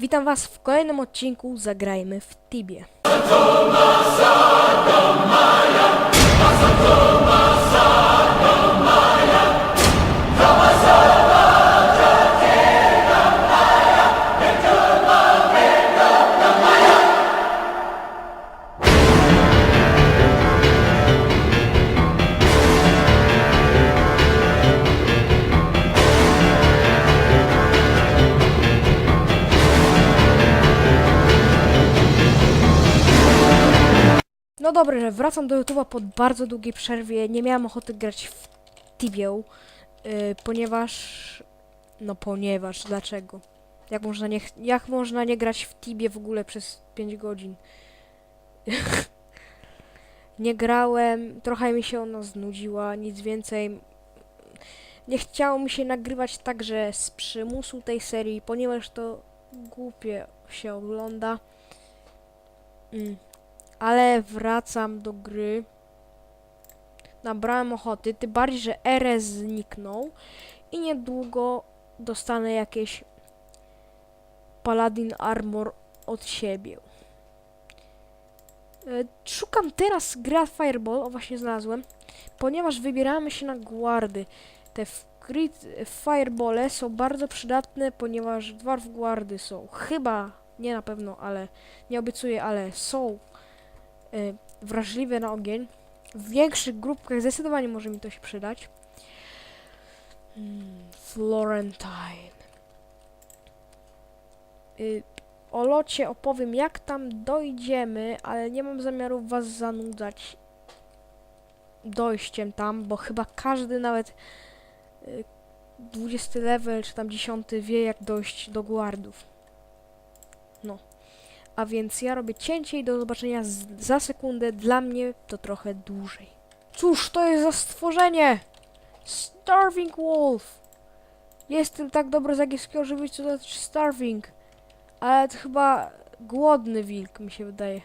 Witam Was w kolejnym odcinku Zagrajmy w Tibie. No dobrze, że wracam do YouTube'a po bardzo długiej przerwie. Nie miałem ochoty grać w Tibię, yy, ponieważ... No ponieważ, dlaczego? Jak można nie, jak można nie grać w Tibie w ogóle przez 5 godzin? nie grałem, trochę mi się ona znudziła, nic więcej. Nie chciało mi się nagrywać także z przymusu tej serii, ponieważ to głupie się ogląda. Mm ale wracam do gry. Nabrałem ochoty, tym bardziej, że RS zniknął i niedługo dostanę jakieś Paladin Armor od siebie. E, Szukam teraz od Fireball, o właśnie znalazłem, ponieważ wybieramy się na guardy. Te grid Firebole są bardzo przydatne, ponieważ dwarf guardy są chyba, nie na pewno, ale nie obiecuję, ale są wrażliwe na ogień. W większych grupkach zdecydowanie może mi to się przydać. Mm, Florentine. Y, o locie opowiem jak tam dojdziemy, ale nie mam zamiaru was zanudzać dojściem tam, bo chyba każdy nawet y, 20 level czy tam 10 wie jak dojść do guardów. No. A więc ja robię cięcie i do zobaczenia za sekundę. Dla mnie to trochę dłużej. Cóż to jest za stworzenie? Starving Wolf. Jestem tak dobry z wiedzieć, co to znaczy starving. Ale to chyba głodny wilk, mi się wydaje.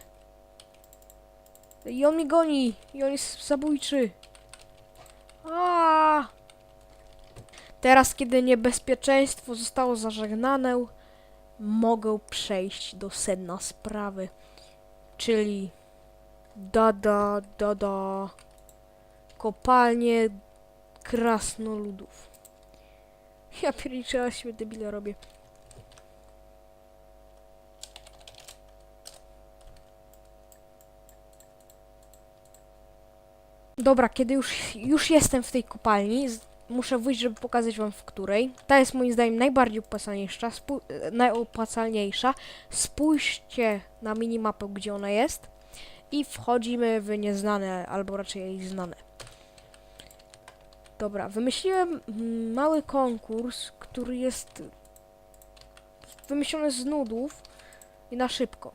I on mnie goni. I on jest zabójczy. A. Teraz, kiedy niebezpieczeństwo zostało zażegnane, mogę przejść do sedna sprawy, czyli da da da da kopalnie krasnoludów. Ja pierniczę, się debile robię. Dobra, kiedy już, już jestem w tej kopalni, muszę wyjść, żeby pokazać wam w której. Ta jest moim zdaniem najbardziej opłacalniejsza. Spó- e, najopłacalniejsza. Spójrzcie na minimapę, gdzie ona jest. I wchodzimy w nieznane, albo raczej znane. Dobra, wymyśliłem mały konkurs, który jest wymyślony z nudów i na szybko.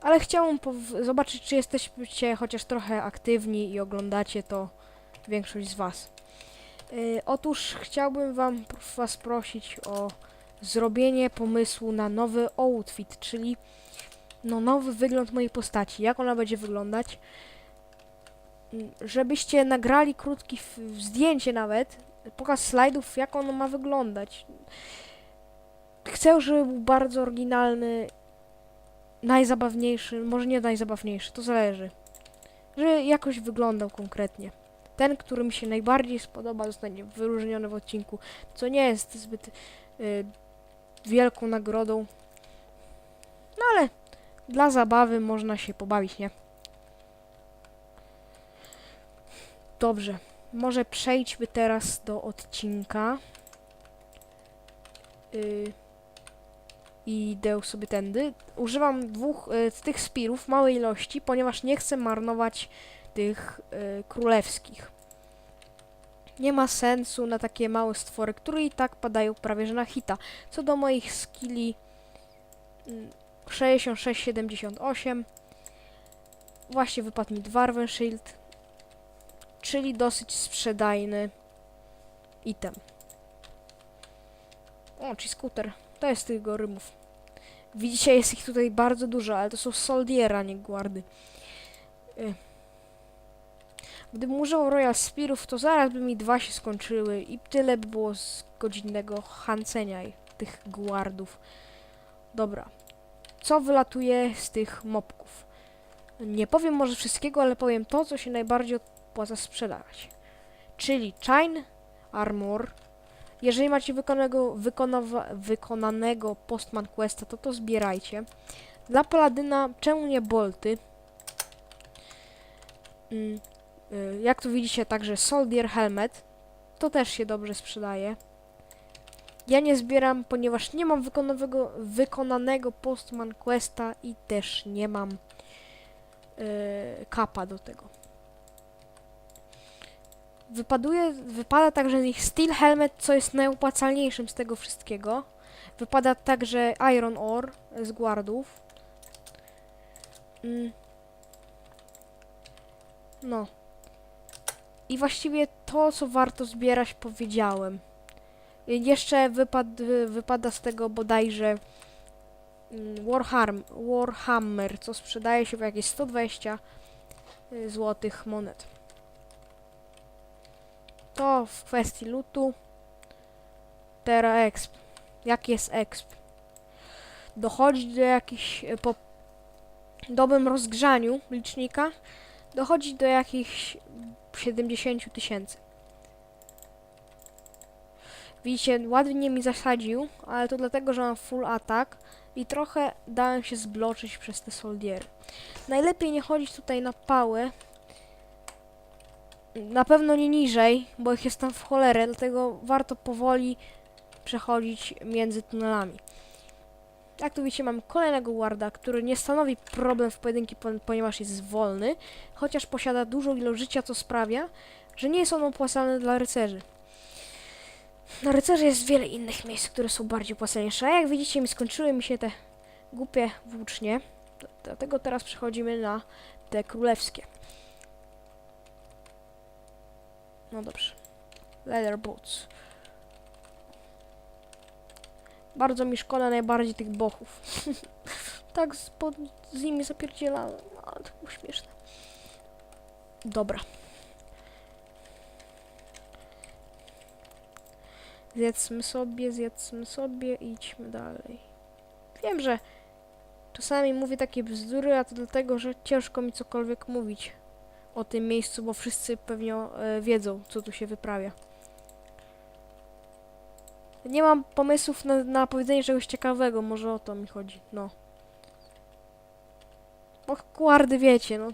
Ale chciałbym pow- zobaczyć, czy jesteście chociaż trochę aktywni i oglądacie to większość z Was. Yy, otóż chciałbym Wam Was prosić o zrobienie pomysłu na nowy outfit, czyli no, nowy wygląd mojej postaci. Jak ona będzie wyglądać? Mm, Żebyście nagrali krótki f- zdjęcie nawet, pokaz slajdów, jak ono ma wyglądać. Chcę, żeby był bardzo oryginalny, najzabawniejszy, może nie najzabawniejszy, to zależy. Że jakoś wyglądał konkretnie ten, który mi się najbardziej spodoba, zostanie wyróżniony w odcinku, co nie jest zbyt y, wielką nagrodą. No ale dla zabawy można się pobawić, nie? Dobrze, może przejdźmy teraz do odcinka. Y, I idę sobie tędy. Używam dwóch y, tych spirów, małej ilości, ponieważ nie chcę marnować tych y, królewskich. Nie ma sensu na takie małe stwory, które i tak padają prawie że na hita. Co do moich skilli mm, 66-78 właśnie wypadł mi Dwarven Shield, czyli dosyć sprzedajny item. O, czy skuter. To jest tych gorymów. Widzicie, jest ich tutaj bardzo dużo, ale to są soldiera, nie guardy. Y. Gdybym używał Royal Spearów, to zaraz by mi dwa się skończyły i tyle by było z godzinnego hancenia tych guardów. Dobra. Co wylatuje z tych mopków? Nie powiem może wszystkiego, ale powiem to, co się najbardziej opłaca sprzedawać. Czyli Chain Armor. Jeżeli macie wykonanego, wykonanego Postman Questa, to to zbierajcie. Dla Paladyna, czemu nie bolty? Mm, jak tu widzicie, także Soldier Helmet. To też się dobrze sprzedaje. Ja nie zbieram, ponieważ nie mam wykonanego, wykonanego Postman Questa i też nie mam yy, kapa do tego. Wypaduje, wypada także z nich Steel Helmet, co jest najopłacalniejszym z tego wszystkiego. Wypada także Iron Ore z guardów. Mm. No. I właściwie to, co warto zbierać, powiedziałem. Y, Jeszcze wypad, wypada z tego bodajże mm, Warham, Warhammer, co sprzedaje się w jakieś 120 y, złotych monet. To w kwestii lutu. Teraz exp. Jaki jest exp? Dochodzi do jakichś y, po dobrym rozgrzaniu licznika dochodzi do jakichś 70 tysięcy. Widzicie, ładnie mi zasadził, ale to dlatego, że mam full atak i trochę dałem się zbloczyć przez te soldiery. Najlepiej nie chodzić tutaj na pałę. Na pewno nie niżej, bo ich jest tam w cholerę, dlatego warto powoli przechodzić między tunelami. Jak tu widzicie, mam kolejnego warda, który nie stanowi problem w pojedynki, pon- ponieważ jest wolny, chociaż posiada dużą ilość życia, co sprawia, że nie jest on opłacalny dla rycerzy. Na rycerzy jest wiele innych miejsc, które są bardziej opłacalniejsze, a jak widzicie, mi skończyły mi się te głupie włócznie, dlatego teraz przechodzimy na te królewskie. No dobrze. Leather boots. Bardzo mi szkoda najbardziej tych bochów. tak z, pod, z nimi zapierdzielałem, ale to było śmieszne. Dobra. Zjedzmy sobie, zjedzmy sobie i idźmy dalej. Wiem, że czasami mówię takie bzdury, a to dlatego, że ciężko mi cokolwiek mówić o tym miejscu, bo wszyscy pewnie e, wiedzą, co tu się wyprawia. Nie mam pomysłów na, na powiedzenie czegoś ciekawego, może o to mi chodzi, no. Bo kwardy wiecie, no.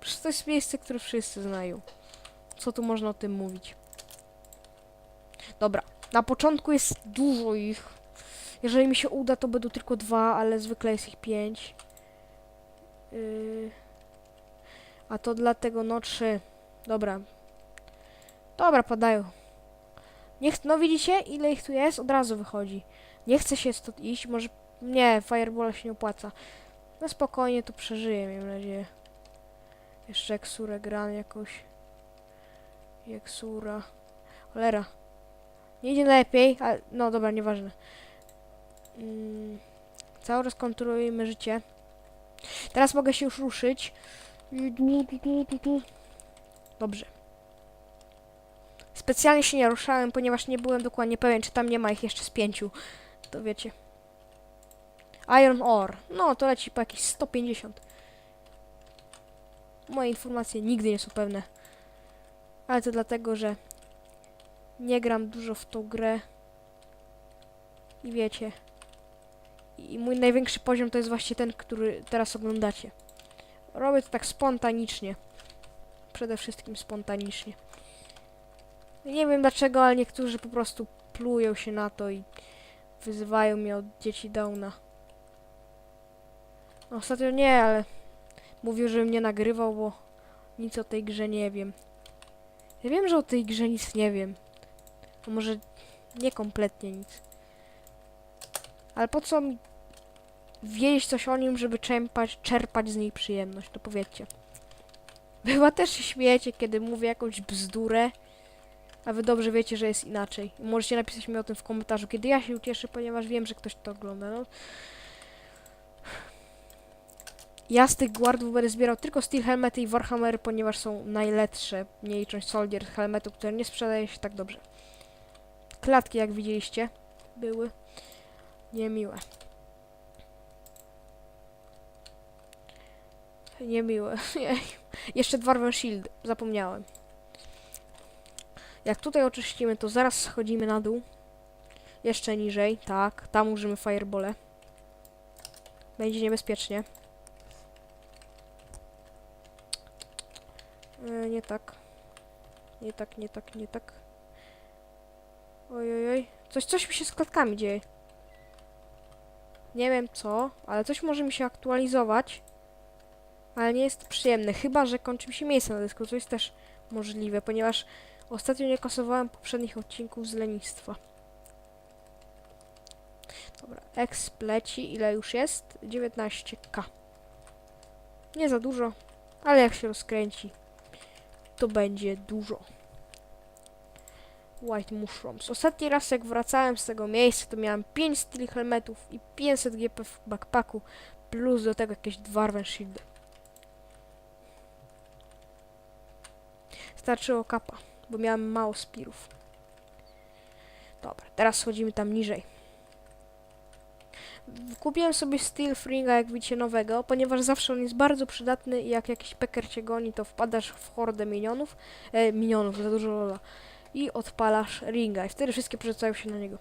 Przecież to jest miejsce, które wszyscy znają. Co tu można o tym mówić? Dobra, na początku jest dużo ich. Jeżeli mi się uda, to będą tylko dwa, ale zwykle jest ich pięć. Yy... A to dlatego, no trzy. Dobra. Dobra, padają. Niech, no widzicie, ile ich tu jest? Od razu wychodzi. Nie chce się stąd iść, może... Nie, Fireballa się nie opłaca. No spokojnie to przeżyję, mam nadzieję. Jeszcze Eksurę gran jakoś. Eksura. Cholera. Nie idzie lepiej, ale... No dobra, nieważne. Mm, cały czas kontrolujemy życie. Teraz mogę się już ruszyć. Dobrze. Specjalnie się nie ruszałem, ponieważ nie byłem dokładnie pewien, czy tam nie ma ich jeszcze z pięciu. To wiecie. Iron Ore. No, to leci po jakieś 150. Moje informacje nigdy nie są pewne. Ale to dlatego, że nie gram dużo w tą grę. I wiecie. I mój największy poziom to jest właśnie ten, który teraz oglądacie. Robię to tak spontanicznie. Przede wszystkim spontanicznie. Nie wiem dlaczego, ale niektórzy po prostu plują się na to i wyzywają mnie od dzieci Downa. Ostatnio nie, ale mówił, żebym nie nagrywał, bo nic o tej grze nie wiem. Ja wiem, że o tej grze nic nie wiem. A może nie kompletnie nic. Ale po co mi wiedzieć coś o nim, żeby czerpać, czerpać z niej przyjemność? To powiedzcie. Chyba też się kiedy mówię jakąś bzdurę, a wy dobrze wiecie, że jest inaczej. Możecie napisać mi o tym w komentarzu, kiedy ja się ucieszę, ponieważ wiem, że ktoś to ogląda. No. Ja z tych guardów będę zbierał tylko steel helmety i warhammery, ponieważ są najlepsze, nie licząc soldier helmetu, które nie sprzedaje się tak dobrze. klatki, jak widzieliście, były niemiłe. Niemiłe. Jeszcze Dwarven Shield, zapomniałem. Jak tutaj oczyścimy, to zaraz schodzimy na dół. Jeszcze niżej, tak. Tam użymy firebole. Będzie niebezpiecznie. E, nie tak. Nie tak, nie tak, nie tak. Oj. Coś, coś mi się z klatkami dzieje. Nie wiem co, ale coś może mi się aktualizować. Ale nie jest to przyjemne, chyba że kończy mi się miejsce na dysku, co jest też możliwe, ponieważ ostatnio nie kasowałem poprzednich odcinków z lenistwa. Dobra, exp leci, ile już jest? 19k. Nie za dużo, ale jak się rozkręci, to będzie dużo. White Mushrooms. Ostatni raz jak wracałem z tego miejsca, to miałem 5 steel helmetów i 500 GP w backpacku, plus do tego jakieś Dwarven Shieldy. Starczyło kapa, bo miałem mało spirów. Dobra, teraz schodzimy tam niżej. Kupiłem sobie Steel Fringa, jak widzicie, nowego, ponieważ zawsze on jest bardzo przydatny i jak jakiś peker cię goni, to wpadasz w hordę minionów, e, minionów, za dużo lola, i odpalasz ringa i wtedy wszystkie przerzucają się na niego.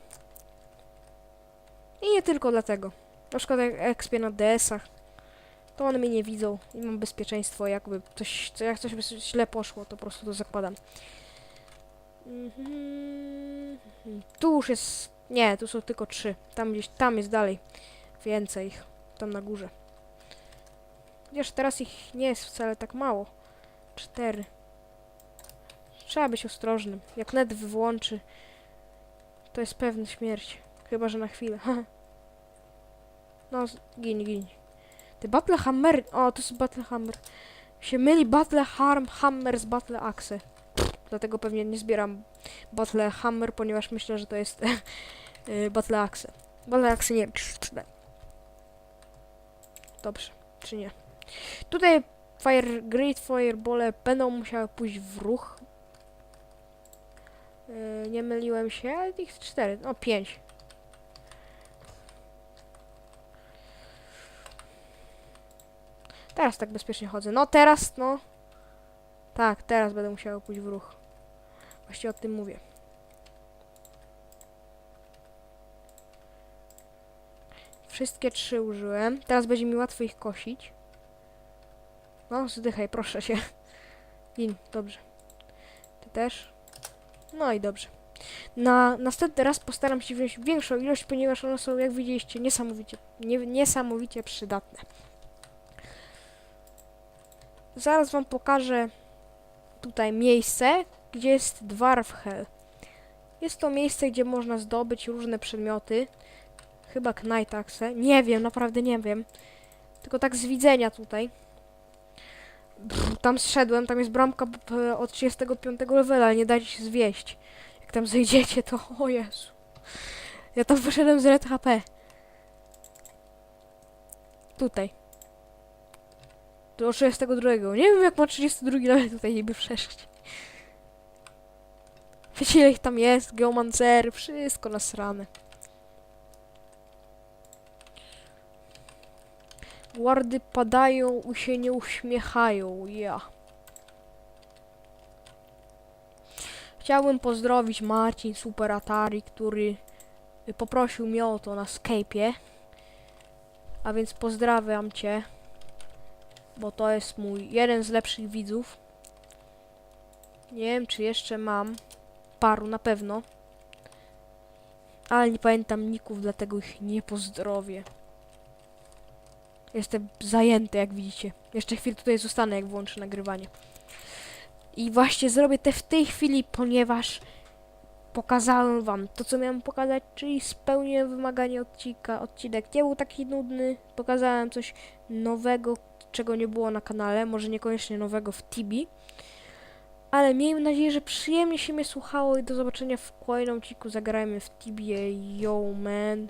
I nie tylko dlatego. Na przykład jak ekspię na DS-ach, to one mnie nie widzą i mam bezpieczeństwo, jakby coś, co- jak coś by źle poszło, to po prostu to zakładam. Mhm. Tu już jest, nie, tu są tylko trzy, tam gdzieś, tam jest dalej więcej ich, tam na górze. Chociaż teraz ich nie jest wcale tak mało. Cztery. Trzeba być ostrożnym. Jak net wyłączy, to jest pewna śmierć. Chyba, że na chwilę. no, gin, gin. Ty Battle Hammer... O, to jest Battle Hammer. Się myli Battle Harm Hammer z Battle Axe. Dlatego pewnie nie zbieram Battle Hammer, ponieważ myślę, że to jest y, Battle Axe. Battle Axe nie wiem. Dobrze, czy nie. Tutaj Fire Great Firebole będą musiały pójść w ruch. Yy, nie myliłem się, ale ich cztery, no pięć. Teraz tak bezpiecznie chodzę. No teraz, no. Tak, teraz będę musiał pójść w ruch. Właściwie o tym mówię. Wszystkie trzy użyłem. Teraz będzie mi łatwo ich kosić. No, zdychaj, proszę się. In, dobrze. Ty też? No i dobrze. Na następny raz postaram się wziąć większą ilość, ponieważ one są, jak widzieliście, niesamowicie, nie, niesamowicie przydatne. Zaraz wam pokażę tutaj miejsce, gdzie jest Dwarfhell. Jest to miejsce, gdzie można zdobyć różne przedmioty. Chyba Knajtaxe. Nie wiem, naprawdę nie wiem. Tylko tak z widzenia tutaj. Pff, tam zszedłem, tam jest bramka od 35 levela, nie dajcie się zwieść. Jak tam zejdziecie, to o Jezu. Ja tam wyszedłem z red HP. Tutaj. Do 32. Nie wiem jak ma 32 level tutaj niby przeszć. Wiecie ile ich tam jest, geomancery, wszystko nasrane. Wardy padają i się nie uśmiechają, ja. Chciałbym pozdrowić Marcin Super Atari, który poprosił mnie o to na Skype'ie. A więc pozdrawiam cię, bo to jest mój jeden z lepszych widzów. Nie wiem, czy jeszcze mam paru na pewno. Ale nie pamiętam ników, dlatego ich nie pozdrowię. Jestem zajęty, jak widzicie. Jeszcze chwilę tutaj zostanę, jak włączę nagrywanie. I właśnie zrobię to w tej chwili, ponieważ pokazałem wam to, co miałem pokazać, czyli spełniłem wymaganie odcinka. Odcinek nie był taki nudny. Pokazałem coś nowego, czego nie było na kanale. Może niekoniecznie nowego w Tibi. Ale miejmy nadzieję, że przyjemnie się mnie słuchało i do zobaczenia w kolejnym odcinku. Zagrajmy w Tibie. Yo, man.